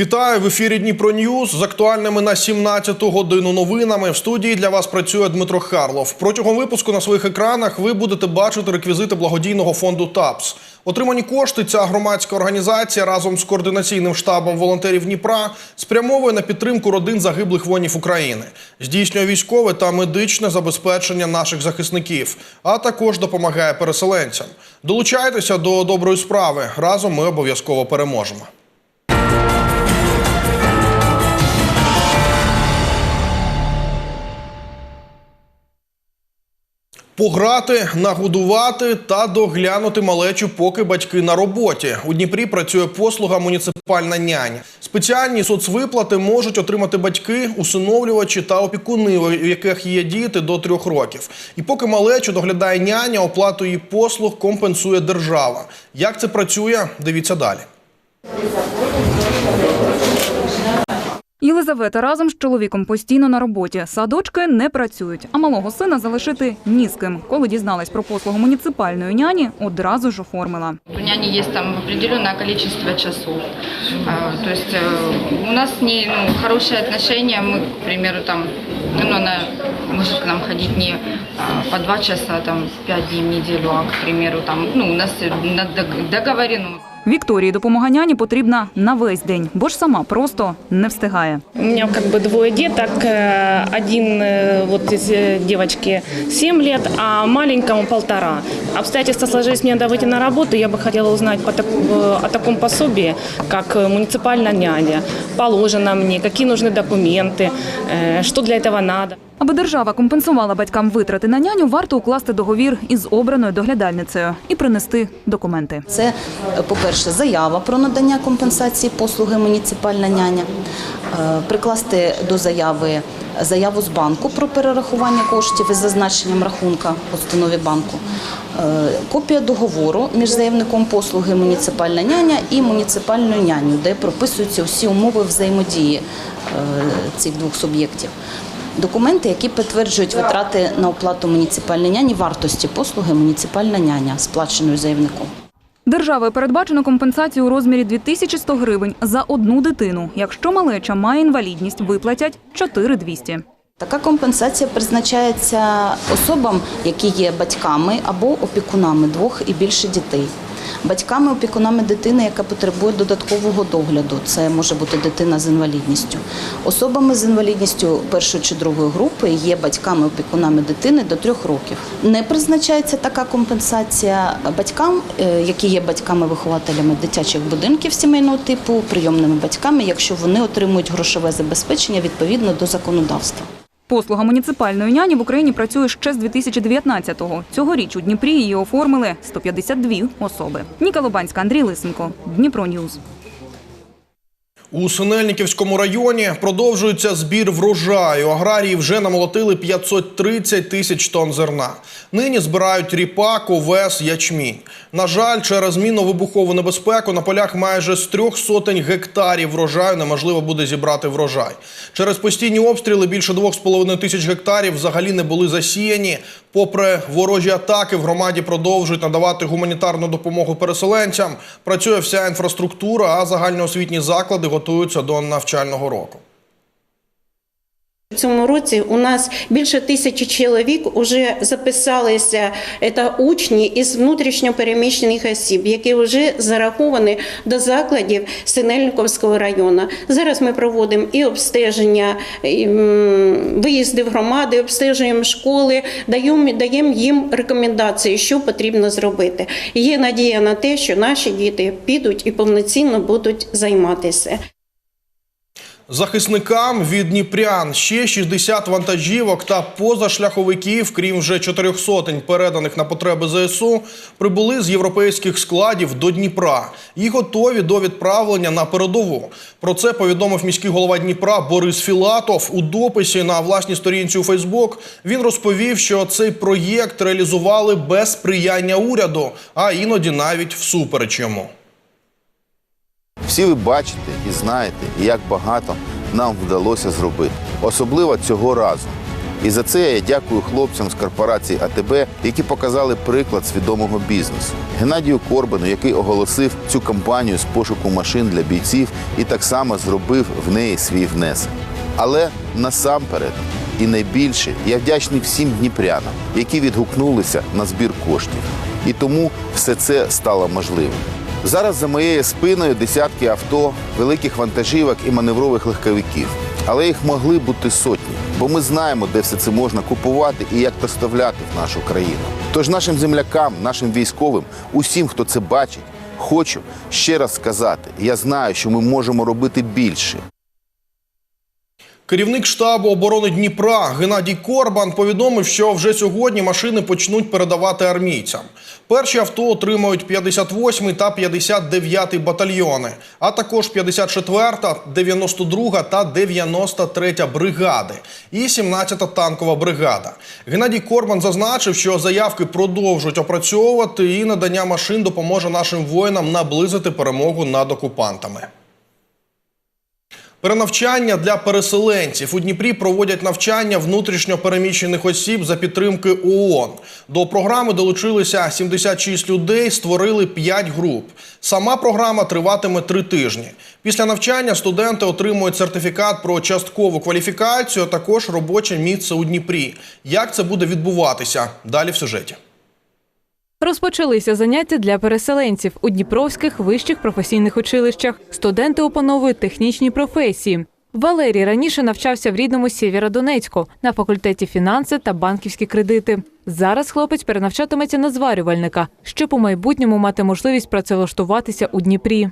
Вітаю в ефірі Дніпро Ньюз з актуальними на 17-ту годину новинами. В студії для вас працює Дмитро Харлов. Протягом випуску на своїх екранах ви будете бачити реквізити благодійного фонду ТАПС. Отримані кошти ця громадська організація разом з координаційним штабом волонтерів Дніпра спрямовує на підтримку родин загиблих воїнів України, здійснює військове та медичне забезпечення наших захисників, а також допомагає переселенцям. Долучайтеся до доброї справи. Разом ми обов'язково переможемо. Пограти, нагодувати та доглянути малечу, поки батьки на роботі. У Дніпрі працює послуга муніципальна няня. Спеціальні соцвиплати можуть отримати батьки, усиновлювачі та опікуни, у яких є діти до трьох років. І поки малечу доглядає няня, оплату її послуг компенсує держава. Як це працює? Дивіться далі. Єлизавета разом з чоловіком постійно на роботі. Садочки не працюють, а малого сина залишити ні з ким. Коли дізналась про послугу муніципальної няні, одразу ж оформила. У няни есть там определенное количество часов. А, То есть э, у нас с ней ну, хорошие отношения. Мы, к примеру, там, ну, она может к нам ходить не а, по два часа, там, пять дней в неделю, а, к примеру, там, ну, у нас э, на- дог- договорено. Вікторії допомога няні потрібна на весь день, бо ж сама просто не встигає. У меня как бы двое деток. Э, Один э, вот из э, девочки 7 лет, а маленькому полтора. Обстоятельства сложились, мне надо выйти на работу. Я бы хотела узнать по так- э, о таком пособии, как э, муниципальная няня. Положено мне, какие нужны документы, э, что для этого надо. Аби держава компенсувала батькам витрати на няню, варто укласти договір із обраною доглядальницею і принести документи. Це, по-перше, заява про надання компенсації послуги муніципальна няня, Е, прикласти до заяви заяву з банку про перерахування коштів із зазначенням рахунка в установі банку, Е, копія договору між заявником послуги муніципальна няня і муніципальною няню, де прописуються всі умови взаємодії е, цих двох суб'єктів. Документи, які підтверджують витрати на оплату муніципальної няні, вартості послуги муніципальна няня, сплаченої заявником. Державою передбачено компенсацію у розмірі 2100 гривень за одну дитину. Якщо малеча має інвалідність, виплатять 4200. Така компенсація призначається особам, які є батьками або опікунами двох і більше дітей. Батьками, опікунами дитини, яка потребує додаткового догляду, це може бути дитина з інвалідністю. Особами з інвалідністю першої чи другої групи є батьками, опікунами дитини до трьох років. Не призначається така компенсація батькам, е, які є батьками-вихователями дитячих будинків сімейного типу, прийомними батьками, якщо вони отримують грошове забезпечення відповідно до законодавства. Послуга муніципальної няні в Україні працює ще з 2019-го. Цьогоріч у Дніпрі її оформили 152 особи. Ніка Лобанська, Андрій Лисенко, Дніпро Ньюз. У Синельниківському районі продовжується збір врожаю. Аграрії вже намолотили 530 тисяч тонн зерна. Нині збирають ріпак, овес, ячмінь. На жаль, через мінно-вибухову небезпеку на полях майже з трьох сотень гектарів врожаю неможливо буде зібрати врожай. Через постійні обстріли більше 2,5 тисяч гектарів взагалі не були засіяні. Попри ворожі атаки, в громаді продовжують надавати гуманітарну допомогу переселенцям. Працює вся інфраструктура, а загальноосвітні заклади готуються до навчального року. В цьому році у нас більше тисячі чоловік вже записалися це учні із внутрішньопереміщених осіб, які вже зараховані до закладів Синельниковського району. Зараз ми проводимо і обстеження, і, виїзди в громади, обстежуємо школи, даємо, даємо їм рекомендації, що потрібно зробити. Є надія на те, що наші діти підуть і повноцінно будуть займатися. Захисникам від Дніпрян ще 60 вантажівок та позашляховиків, крім вже чотирьох сотень переданих на потреби ЗСУ, прибули з європейських складів до Дніпра і готові до відправлення на передову. Про це повідомив міський голова Дніпра Борис Філатов у дописі на власній сторінці у Фейсбук. Він розповів, що цей проєкт реалізували без сприяння уряду, а іноді навіть всупереч йому. Всі ви бачите і знаєте, як багато нам вдалося зробити, особливо цього разу. І за це я дякую хлопцям з корпорації АТБ, які показали приклад свідомого бізнесу. Геннадію Корбану, який оголосив цю кампанію з пошуку машин для бійців і так само зробив в неї свій внесок. Але насамперед і найбільше я вдячний всім дніпрянам, які відгукнулися на збір коштів. І тому все це стало можливим. Зараз за моєю спиною десятки авто, великих вантажівок і маневрових легковиків. Але їх могли бути сотні, бо ми знаємо, де все це можна купувати і як доставляти в нашу країну. Тож нашим землякам, нашим військовим, усім, хто це бачить, хочу ще раз сказати: я знаю, що ми можемо робити більше. Керівник штабу оборони Дніпра Геннадій Корбан повідомив, що вже сьогодні машини почнуть передавати армійцям. Перші авто отримають 58 та 59 батальйони, а також 54, 92 та 93 бригади і 17 танкова бригада. Геннадій Корбан зазначив, що заявки продовжують опрацьовувати і надання машин допоможе нашим воїнам наблизити перемогу над окупантами. Перенавчання для переселенців у Дніпрі проводять навчання внутрішньо переміщених осіб за підтримки ООН. До програми долучилися 76 людей, створили 5 груп. Сама програма триватиме 3 тижні. Після навчання студенти отримують сертифікат про часткову кваліфікацію, а також робоче місце у Дніпрі. Як це буде відбуватися? Далі в сюжеті. Розпочалися заняття для переселенців у Дніпровських вищих професійних училищах. Студенти опановують технічні професії. Валерій раніше навчався в рідному Сєвєродонецьку на факультеті фінанси та банківські кредити. Зараз хлопець перенавчатиметься на зварювальника, щоб у майбутньому мати можливість працевлаштуватися у Дніпрі.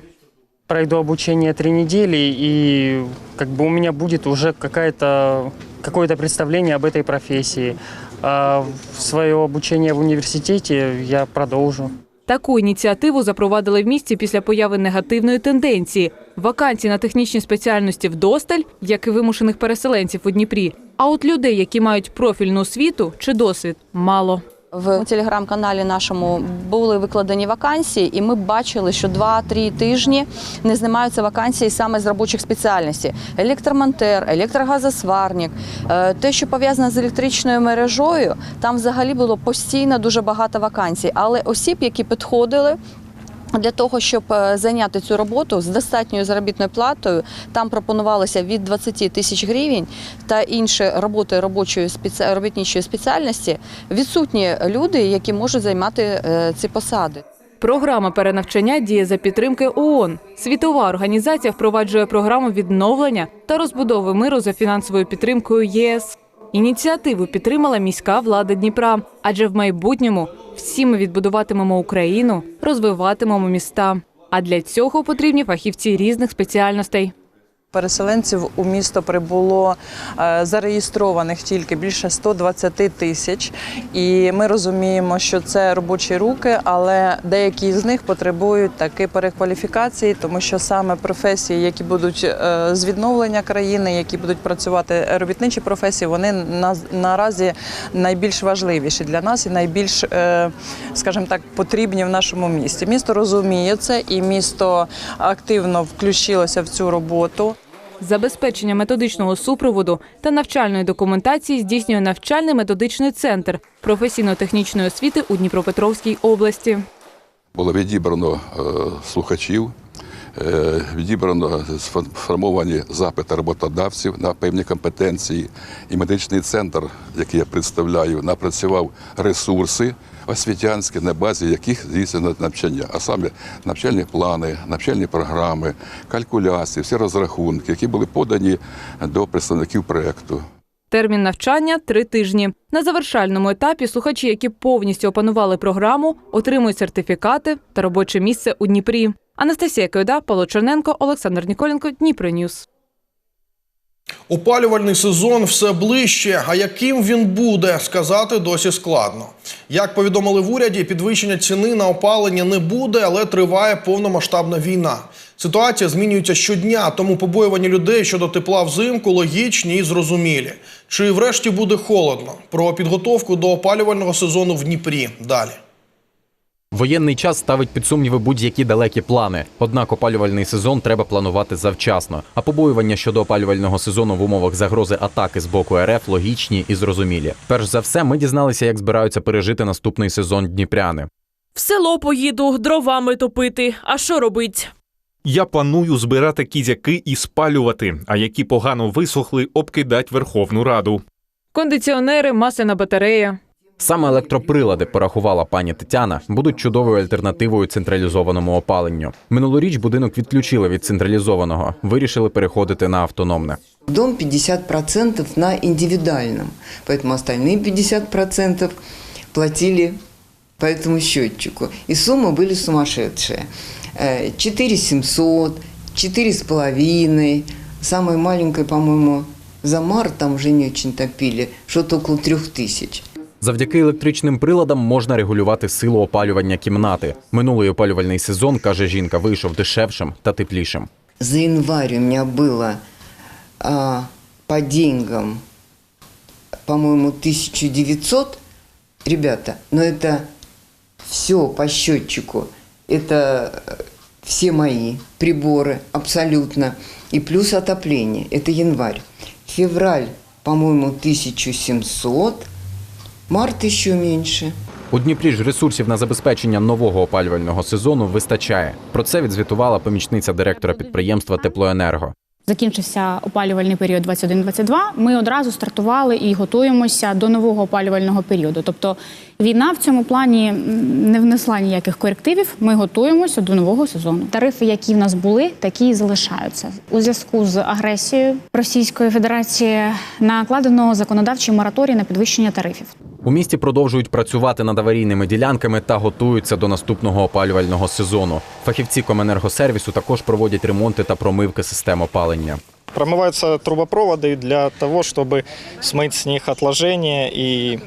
пройду обучение три недели, и как бы у будет уже какая-то, какое-то представление об этой профессии. А своє обучення в університеті я продовжу. Таку ініціативу запровадили в місті після появи негативної тенденції. Вакансій на технічні спеціальності вдосталь, як і вимушених переселенців у Дніпрі. А от людей, які мають профільну освіту чи досвід, мало. В телеграм-каналі нашому були викладені вакансії, і ми бачили, що 2-3 тижні не знімаються вакансії саме з робочих спеціальностей: електромонтер, електрогазосварник. Е, Те, що пов'язане з електричною мережою, там взагалі було постійно дуже багато вакансій. Але осіб, які підходили. Для того щоб е, зайняти цю роботу з достатньою заробітною платою, там пропонувалося від 20 тисяч гривень та інші роботи робочої робітничої спеціальності. Відсутні люди, які можуть займати е, ці посади. Програма перенавчання діє за підтримки ООН. Світова організація впроваджує програму відновлення та розбудови миру за фінансовою підтримкою ЄС. Ініціативу підтримала міська влада Дніпра, адже в майбутньому всі ми відбудуватимемо Україну, розвиватимемо міста. А для цього потрібні фахівці різних спеціальностей. Переселенців у місто прибуло е, зареєстрованих тільки більше 120 тисяч, і ми розуміємо, що це робочі руки, але деякі з них потребують таки перекваліфікації, тому що саме професії, які будуть е, з відновлення країни, які будуть працювати робітничі професії, вони на, наразі найбільш важливіші для нас і найбільш, е, скажімо так, потрібні в нашому місті. Місто розуміє це, і місто активно включилося в цю роботу. Забезпечення методичного супроводу та навчальної документації здійснює навчальний методичний центр професійно-технічної освіти у Дніпропетровській області. Було відібрано е, слухачів, е, відібрано сформовані запити роботодавців на певні компетенції. І медичний центр, який я представляю, напрацював ресурси освітянські, на базі яких здійснено навчання, а саме навчальні плани, навчальні програми, калькуляції, всі розрахунки, які були подані до представників проєкту. Термін навчання три тижні. На завершальному етапі слухачі, які повністю опанували програму, отримують сертифікати та робоче місце у Дніпрі. Анастасія Койда, Павло Черненко, Олександр Ніколенко, Дніпро Ньюс. Опалювальний сезон все ближче. А яким він буде, сказати досі складно. Як повідомили в уряді, підвищення ціни на опалення не буде, але триває повномасштабна війна. Ситуація змінюється щодня, тому побоювання людей щодо тепла взимку логічні і зрозумілі. Чи врешті буде холодно? Про підготовку до опалювального сезону в Дніпрі далі. Воєнний час ставить під сумніви будь-які далекі плани. Однак опалювальний сезон треба планувати завчасно. А побоювання щодо опалювального сезону в умовах загрози атаки з боку РФ логічні і зрозумілі. Перш за все, ми дізналися, як збираються пережити наступний сезон дніпряни. В село поїду дровами топити. А що робить? Я планую збирати кізяки і спалювати, а які погано висохли, обкидать Верховну Раду. Кондиціонери, масляна батарея. Саме електроприлади, порахувала пані Тетяна, будуть чудовою альтернативою централізованому опаленню. Минулоріч будинок відключили від централізованого, вирішили переходити на автономне. Дом 50% на индивидуальном, поэтому остальные 50% платили по этому счетчику. И суммы были сумасшедшие. Э, 4 700, 4 с половиной, самой маленькой, по-моему, за март там уже не очень топили, что-то около 3000. Завдяки електричним приладам можна регулювати силу опалювання кімнати. Минулий опалювальний сезон, каже жінка, вийшов дешевшим та теплішим. За январь у меня было а, по деньгам, по-моему, 1900. Ребята, но это все по счетчику. Это э, все мои приборы абсолютно. И плюс отопление. Это январь. Февраль, по-моему, 1700. Март еще меньше. У Дніпрі ж ресурсів на забезпечення нового опалювального сезону вистачає. Про це відзвітувала помічниця директора підприємства Теплоенерго. Закінчився опалювальний період 21-22, Ми одразу стартували і готуємося до нового опалювального періоду. Тобто війна в цьому плані не внесла ніяких корективів. Ми готуємося до нового сезону. Тарифи, які в нас були, такі і залишаються. У зв'язку з агресією Російської Федерації накладено законодавчий мораторій на підвищення тарифів. У місті продовжують працювати над аварійними ділянками та готуються до наступного опалювального сезону. Фахівці Коменергосервісу також проводять ремонти та промивки систем опалення. Промываются трубопроводы для того, чтобы смыть с них отложения и э,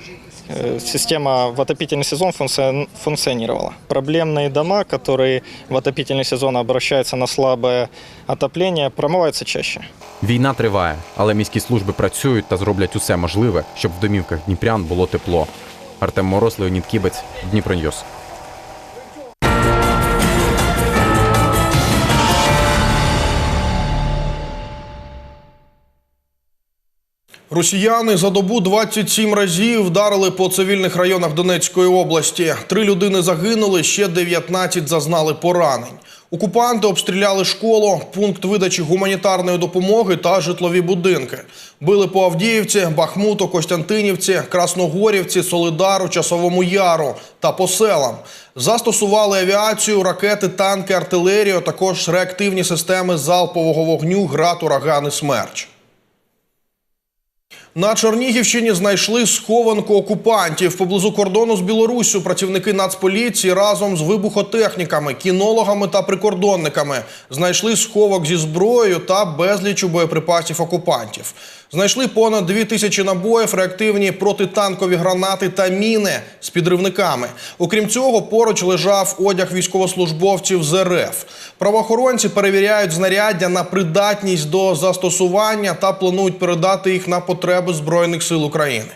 система в отопительный сезон функци- функционировала. Проблемные дома, которые в отопительный сезон обращаются на слабое отопление, промываются чаще. Війна триває, але міські служби працюють та зроблять усе можливе, щоб в домівках дніпрян було тепло. Артем Мороз, Леонід Кібець, Дніпроньюз. Росіяни за добу 27 разів вдарили по цивільних районах Донецької області. Три людини загинули, ще 19 зазнали поранень. Окупанти обстріляли школу, пункт видачі гуманітарної допомоги та житлові будинки. Били по Авдіївці, Бахмуту, Костянтинівці, Красногорівці, Солидару, Часовому Яру та по селам. Застосували авіацію, ракети, танки, артилерію, також реактивні системи залпового вогню, град, урагани, смерч. На Чернігівщині знайшли схованку окупантів поблизу кордону з Білоруссю. Працівники Нацполіції разом з вибухотехніками, кінологами та прикордонниками знайшли сховок зі зброєю та безлічу боєприпасів окупантів. Знайшли понад дві тисячі набоїв, реактивні протитанкові гранати та міни з підривниками. Окрім цього, поруч лежав одяг військовослужбовців з РФ. Правоохоронці перевіряють знаряддя на придатність до застосування та планують передати їх на потреби Збройних сил України.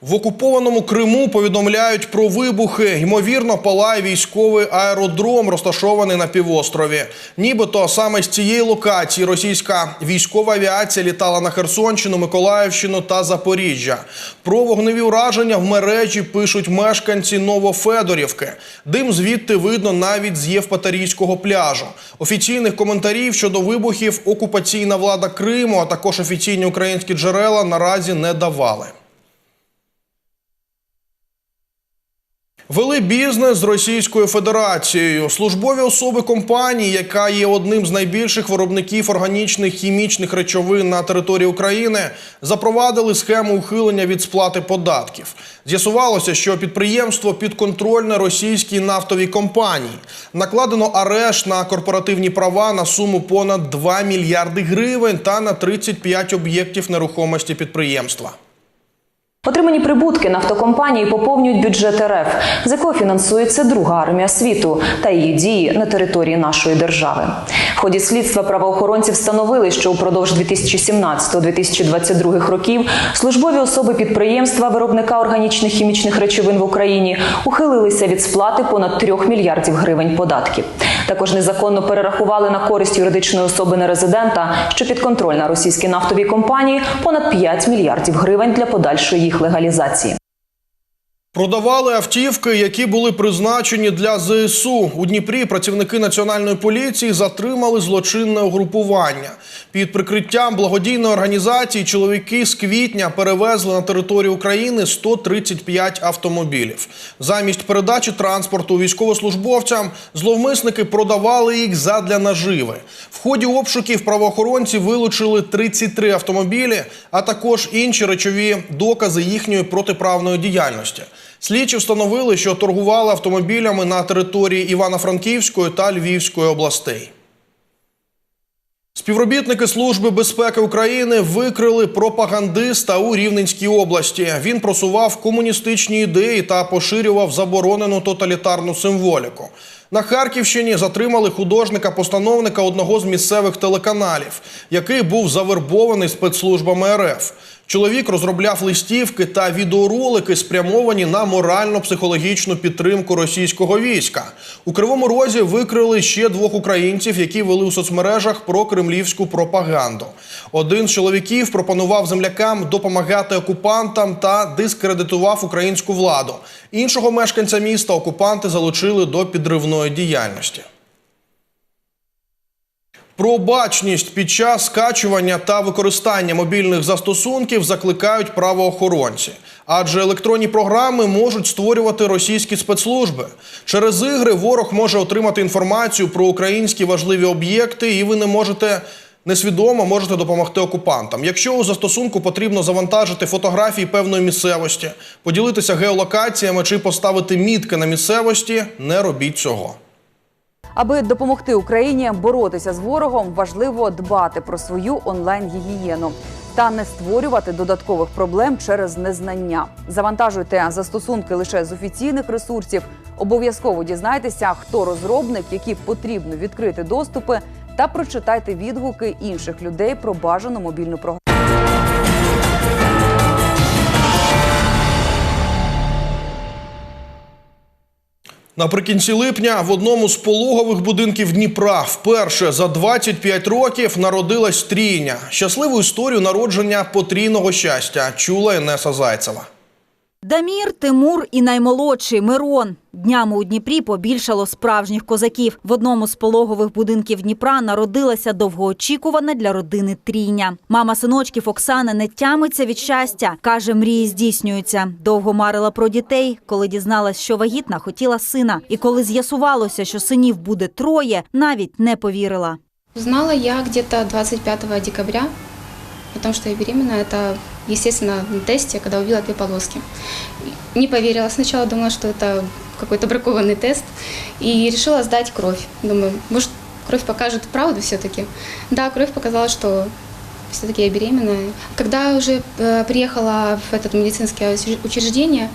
В окупованому Криму повідомляють про вибухи. Ймовірно, палає військовий аеродром, розташований на півострові. Нібито саме з цієї локації російська військова авіація літала на Херсонщину, Миколаївщину та Запоріжжя. Про вогневі ураження в мережі пишуть мешканці Новофедорівки. Дим звідти видно навіть з Євпаторійського пляжу. Офіційних коментарів щодо вибухів окупаційна влада Криму, а також офіційні українські джерела наразі не давали. Вели бізнес з Російською Федерацією. Службові особи компанії, яка є одним з найбільших виробників органічних хімічних речовин на території України, запровадили схему ухилення від сплати податків. З'ясувалося, що підприємство підконтрольне російській нафтовій компанії. Накладено арешт на корпоративні права на суму понад 2 мільярди гривень та на 35 об'єктів нерухомості підприємства. Отримані прибутки нафтокомпанії поповнюють бюджет РФ, з якого фінансується друга армія світу та її дії на території нашої держави. В ході слідства правоохоронці встановили, що упродовж 2017-2022 років службові особи підприємства виробника органічних хімічних речовин в Україні ухилилися від сплати понад 3 мільярдів гривень податків. Також незаконно перерахували на користь юридичної особи нерезидента, що підконтрольна російській нафтовій компанії, понад 5 мільярдів гривень для подальшої їх легалізації. Продавали автівки, які були призначені для ЗСУ. У Дніпрі працівники національної поліції затримали злочинне угрупування. Під прикриттям благодійної організації чоловіки з квітня перевезли на територію України 135 автомобілів. Замість передачі транспорту військовослужбовцям зловмисники продавали їх задля наживи. В ході обшуків правоохоронці вилучили 33 автомобілі, а також інші речові докази їхньої протиправної діяльності. Слідчі встановили, що торгували автомобілями на території Івано-Франківської та Львівської областей. Співробітники Служби безпеки України викрили пропагандиста у Рівненській області. Він просував комуністичні ідеї та поширював заборонену тоталітарну символіку. На Харківщині затримали художника-постановника одного з місцевих телеканалів, який був завербований спецслужбами РФ. Чоловік розробляв листівки та відеоролики, спрямовані на морально-психологічну підтримку російського війська. У Кривому Розі викрили ще двох українців, які вели у соцмережах про кремлівську пропаганду. Один з чоловіків пропонував землякам допомагати окупантам та дискредитував українську владу. Іншого мешканця міста окупанти залучили до підривної діяльності. Про бачність під час скачування та використання мобільних застосунків закликають правоохоронці, адже електронні програми можуть створювати російські спецслужби. Через ігри ворог може отримати інформацію про українські важливі об'єкти, і ви не можете несвідомо можете допомогти окупантам. Якщо у застосунку потрібно завантажити фотографії певної місцевості, поділитися геолокаціями чи поставити мітки на місцевості, не робіть цього. Аби допомогти Україні боротися з ворогом, важливо дбати про свою онлайн-гігієну та не створювати додаткових проблем через незнання. Завантажуйте застосунки лише з офіційних ресурсів. Обов'язково дізнайтеся, хто розробник, які потрібно відкрити доступи, та прочитайте відгуки інших людей про бажану мобільну програму. Наприкінці липня в одному з пологових будинків Дніпра вперше за 25 років народилась трійня. Щасливу історію народження потрійного щастя чула Інеса Зайцева. Дамір, Тимур і наймолодший Мирон. Днями у Дніпрі побільшало справжніх козаків. В одному з пологових будинків Дніпра народилася довгоочікувана для родини трійня. Мама синочків Оксани не тямиться від щастя. Каже, мрії здійснюються. Довго марила про дітей. Коли дізналась, що вагітна, хотіла сина. І коли з'ясувалося, що синів буде троє, навіть не повірила. Узнала я где-то 25 декабря о том, что я беременна. Это, естественно, на тесте, когда увидела две полоски. Не поверила сначала, думала, что это какой-то бракованный тест. И решила сдать кровь. Думаю, может, кровь покажет правду все-таки. Да, кровь показала, что все-таки я беременна. Когда уже э, приехала в это медицинское учреж- учреждение,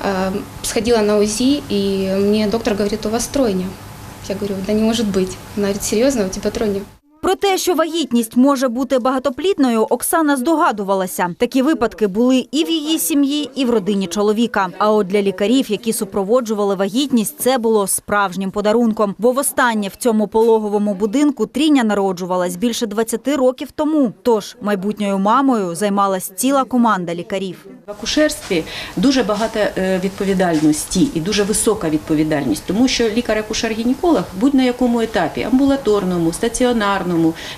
э, сходила на УЗИ, и мне доктор говорит, у вас тройня. Я говорю, да не может быть. Она говорит, серьезно, у тебя тройня? Про те, що вагітність може бути багатоплідною, Оксана здогадувалася. Такі випадки були і в її сім'ї, і в родині чоловіка. А от для лікарів, які супроводжували вагітність, це було справжнім подарунком. Бо востаннє в цьому пологовому будинку тріня народжувалась більше 20 років тому. Тож майбутньою мамою займалась ціла команда лікарів. В акушерстві дуже багато е, відповідальності і дуже висока відповідальність, тому що лікар-акушер-гінеколог будь на якому етапі амбулаторному, стаціонарному,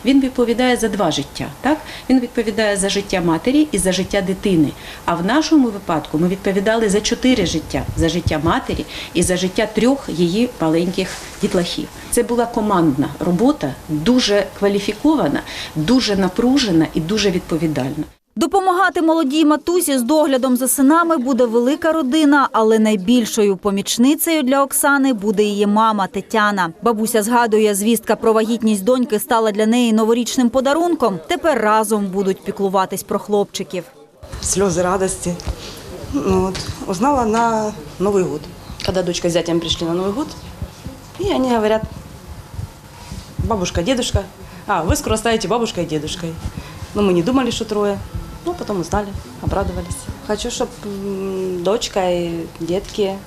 він відповідає за два життя. Так він відповідає за життя матері і за життя дитини. А в нашому випадку ми відповідали за чотири життя: за життя матері і за життя трьох її маленьких дітлахів. Це була командна робота, дуже кваліфікована, дуже напружена і дуже відповідальна. Допомагати молодій матусі з доглядом за синами буде велика родина, але найбільшою помічницею для Оксани буде її мама Тетяна. Бабуся згадує, звістка про вагітність доньки стала для неї новорічним подарунком. Тепер разом будуть піклуватись про хлопчиків. слезы радости. Ну, вот. Узнала на Новый год, когда дочка с зятем пришли на Новый год. И они говорят, бабушка, дедушка, а, вы скоро станете бабушкой и дедушкой. Ну, мы не думали, что трое. Ну, потом узнали, обрадовались. Хочу, чтобы дочка и детки, м,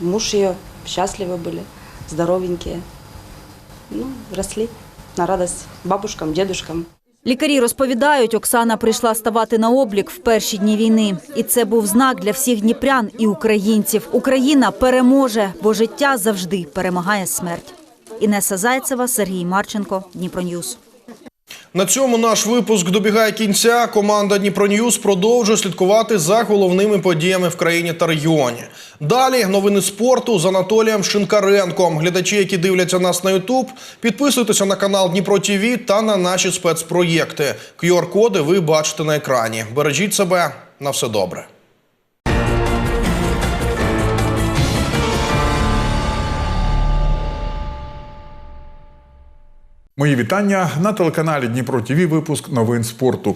муж ее счастливы были, здоровенькие. Ну, росли на радость бабушкам, дедушкам. Лікарі розповідають, Оксана прийшла ставати на облік в перші дні війни. І це був знак для всіх дніпрян і українців. Україна переможе, бо життя завжди перемагає смерть. Інеса Зайцева, Сергій Марченко, Дніпроньюз. На цьому наш випуск добігає кінця. Команда Дніпро Ньюз продовжує слідкувати за головними подіями в країні та регіоні. Далі новини спорту з Анатолієм Шинкаренком. Глядачі, які дивляться нас на Ютуб, підписуйтеся на канал Дніпро ТІВІ та на наші спецпроєкти. QR-коди ви бачите на екрані. Бережіть себе на все добре. Мої вітання на телеканалі Дніпро ТІВІ. Випуск новин спорту.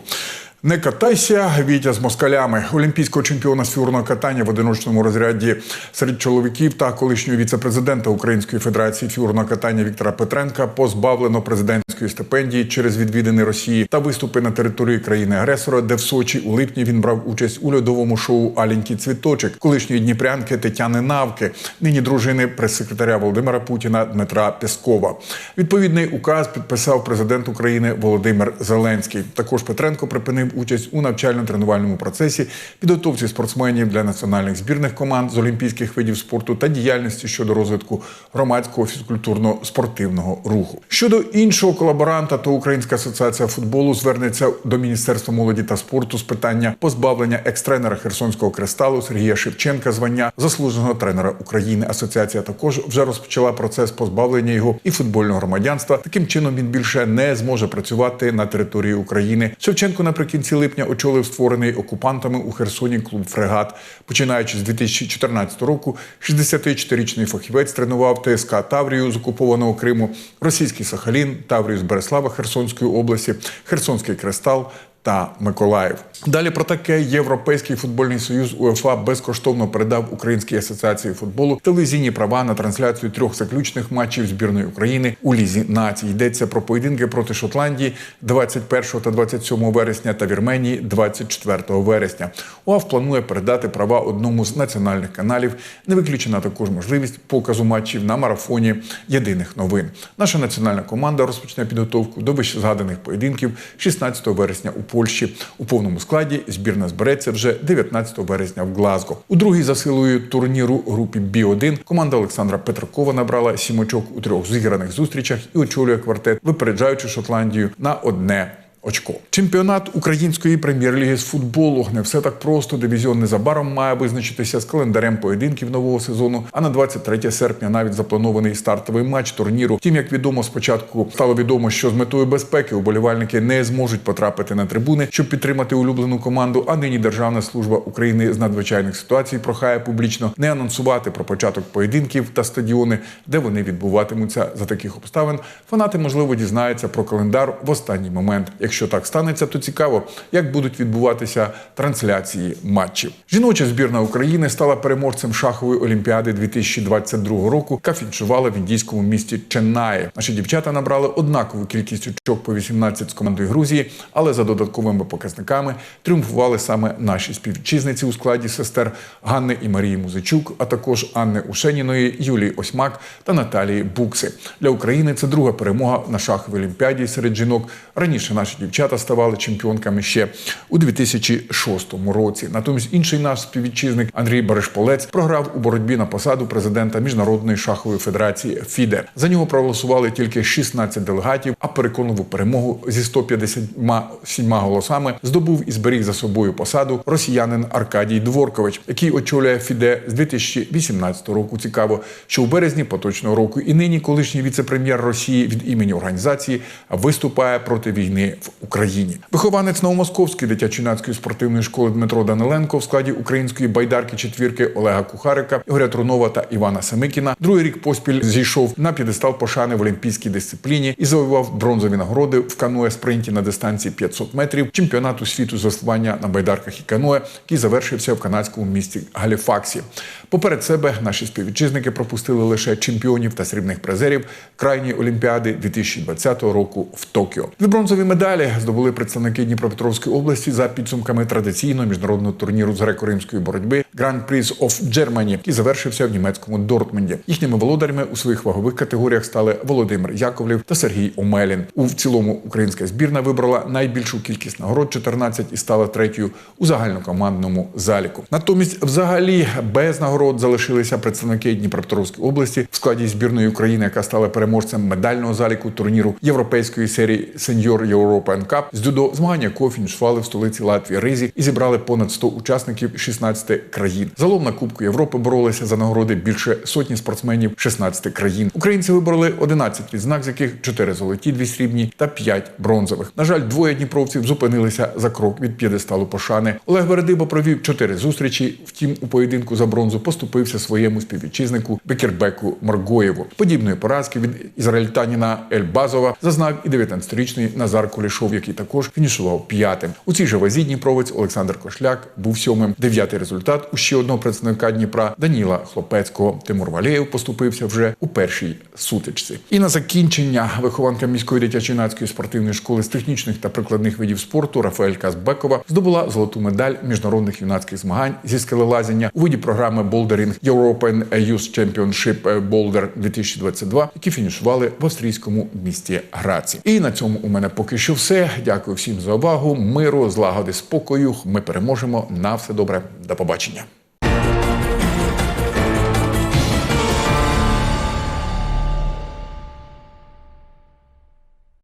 Не катайся, Вітя з москалями. Олімпійського чемпіона з фігурного катання в одиночному розряді серед чоловіків та колишнього віце-президента Української федерації фігурного катання Віктора Петренка позбавлено президентської стипендії через відвідини Росії та виступи на території країни-агресора, де в Сочі у липні він брав участь у льодовому шоу Аленький цвіточок колишньої дніпрянки Тетяни Навки, нині дружини прес-секретаря Володимира Путіна Дмитра Пєскова. Відповідний указ підписав президент України Володимир Зеленський. Також Петренко припинив участь у навчально-тренувальному процесі, підготовці спортсменів для національних збірних команд з олімпійських видів спорту та діяльності щодо розвитку громадського фізкультурно-спортивного руху. Щодо іншого колаборанта, то Українська асоціація футболу звернеться до Міністерства молоді та спорту з питання позбавлення екс-тренера Херсонського кристалу Сергія Шевченка звання заслуженого тренера України. Асоціація також вже розпочала процес позбавлення його і футбольного громадянства. Таким чином він більше не зможе працювати на території України. Шевченко наприкінці липня очолив створений окупантами у Херсоні клуб Фрегат. Починаючи з 2014 року, 64-річний фахівець тренував ТСК Таврію з окупованого Криму, російський Сахалін, Таврію з Береслава Херсонської області, Херсонський Кристал. Та Миколаїв. Далі про таке Європейський футбольний союз УЄФА безкоштовно передав Українській асоціації футболу телевізійні права на трансляцію трьох заключних матчів збірної України у лізі націй. Йдеться про поєдинки проти Шотландії 21 та 27 вересня та Вірменії 24 вересня. УАФ планує передати права одному з національних каналів. Не виключена також можливість показу матчів на марафоні єдиних новин. Наша національна команда розпочне підготовку до вищезгаданих поєдинків 16 вересня у Польщі. У повному складі збірна збереться вже 19 березня в Глазго. У другій за силою турніру групі Бі-1 команда Олександра Петракова набрала сім очок у трьох зіграних зустрічах і очолює квартет, випереджаючи Шотландію на одне. Очко. Чемпіонат української прем'єр-ліги з футболу не все так просто. Дивізіон незабаром має визначитися з календарем поєдинків нового сезону. А на 23 серпня навіть запланований стартовий матч турніру. Втім, як відомо, спочатку стало відомо, що з метою безпеки уболівальники не зможуть потрапити на трибуни, щоб підтримати улюблену команду. А нині Державна служба України з надзвичайних ситуацій прохає публічно не анонсувати про початок поєдинків та стадіони, де вони відбуватимуться за таких обставин. Фанати можливо дізнаються про календар в останній момент. Якщо так станеться, то цікаво, як будуть відбуватися трансляції матчів. Жіноча збірна України стала переможцем шахової олімпіади 2022 року, яка фінішувала в індійському місті Ченнаї. Наші дівчата набрали однакову кількість очок по 18 з командою Грузії, але за додатковими показниками тріумфували саме наші співвітчизниці у складі сестер Ганни і Марії Музичук, а також Анни Ушеніної, Юлії Осьмак та Наталії Букси. Для України це друга перемога на шаховій олімпіаді серед жінок. Раніше наші дівчата ставали чемпіонками ще у 2006 році. Натомість інший наш співвітчизник Андрій Берешполець програв у боротьбі на посаду президента Міжнародної шахової федерації ФІДЕ. За нього проголосували тільки 16 делегатів, а переконливу перемогу зі 157 голосами здобув і зберіг за собою посаду росіянин Аркадій Дворкович, який очолює ФІДЕ з 2018 року. Цікаво, що у березні поточного року і нині колишній віце-прем'єр Росії від імені організації виступає проти війни в Україні. Вихованець Новомосковської дитячо-юнацької спортивної школи Дмитро Даниленко в складі української байдарки четвірки Олега Кухарика, Ігоря Трунова та Івана Семикіна другий рік поспіль зійшов на п'єдестал пошани в олімпійській дисципліні і завоював бронзові нагороди в каное спринті на дистанції 500 метрів чемпіонату світу з веслування на байдарках і каное, який завершився в канадському місті Галіфаксі. Поперед себе наші співвітчизники пропустили лише чемпіонів та срібних призерів крайньої олімпіади 2020 року в Токіо. Дві бронзові медалі здобули представники Дніпропетровської області за підсумками традиційного міжнародного турніру з греко-римської боротьби Grand Prix of Germany, який завершився в німецькому Дортмунді. Їхніми володарями у своїх вагових категоріях стали Володимир Яковлів та Сергій Омелін. У цілому українська збірна вибрала найбільшу кількість нагород 14 і стала третьою у загальнокомандному заліку. Натомість, взагалі, без нагород залишилися представники Дніпропетровської області в складі збірної України, яка стала переможцем медального заліку турніру європейської серії Senior European Cup з дзюдо змагання якого фінішували в столиці Латвії Ризі і зібрали понад 100 учасників 16 країн. Загалом на Кубку Європи боролися за нагороди більше сотні спортсменів 16 країн. Українці вибороли 11 відзнак, з яких 4 золоті, 2 срібні та 5 бронзових. На жаль, двоє дніпровців зупинилися за крок від п'єдесталу пошани. Олег Бередиба провів 4 зустрічі. Втім, у поєдинку за бронзу поступився своєму співвітчизнику Бекербеку Моргоєву. Подібної поразки від ізраїльтаніна Ельбазова зазнав і 19-річний Назар Кулішов, який також фінішував п'ятим. У цій же вазі Дніпровець Олександр Кошляк був сьомим. Дев'ятий результат у ще одного представника Дніпра Даніла Хлопецького. Тимур Валєєв поступився вже у першій сутичці. І на закінчення вихованка міської дитячо-юнацької спортивної школи з технічних та прикладних видів спорту Рафаель Казбекова здобула золоту медаль міжнародних юнацьких змагань зі скелелазіння у виді програми Bouldering European Youth Championship Boulder 2022, які фінішували в австрійському місті Граці. І на цьому у мене поки що все. Дякую всім за увагу. Миру, злагоди, спокою. Ми переможемо. На все добре. До побачення.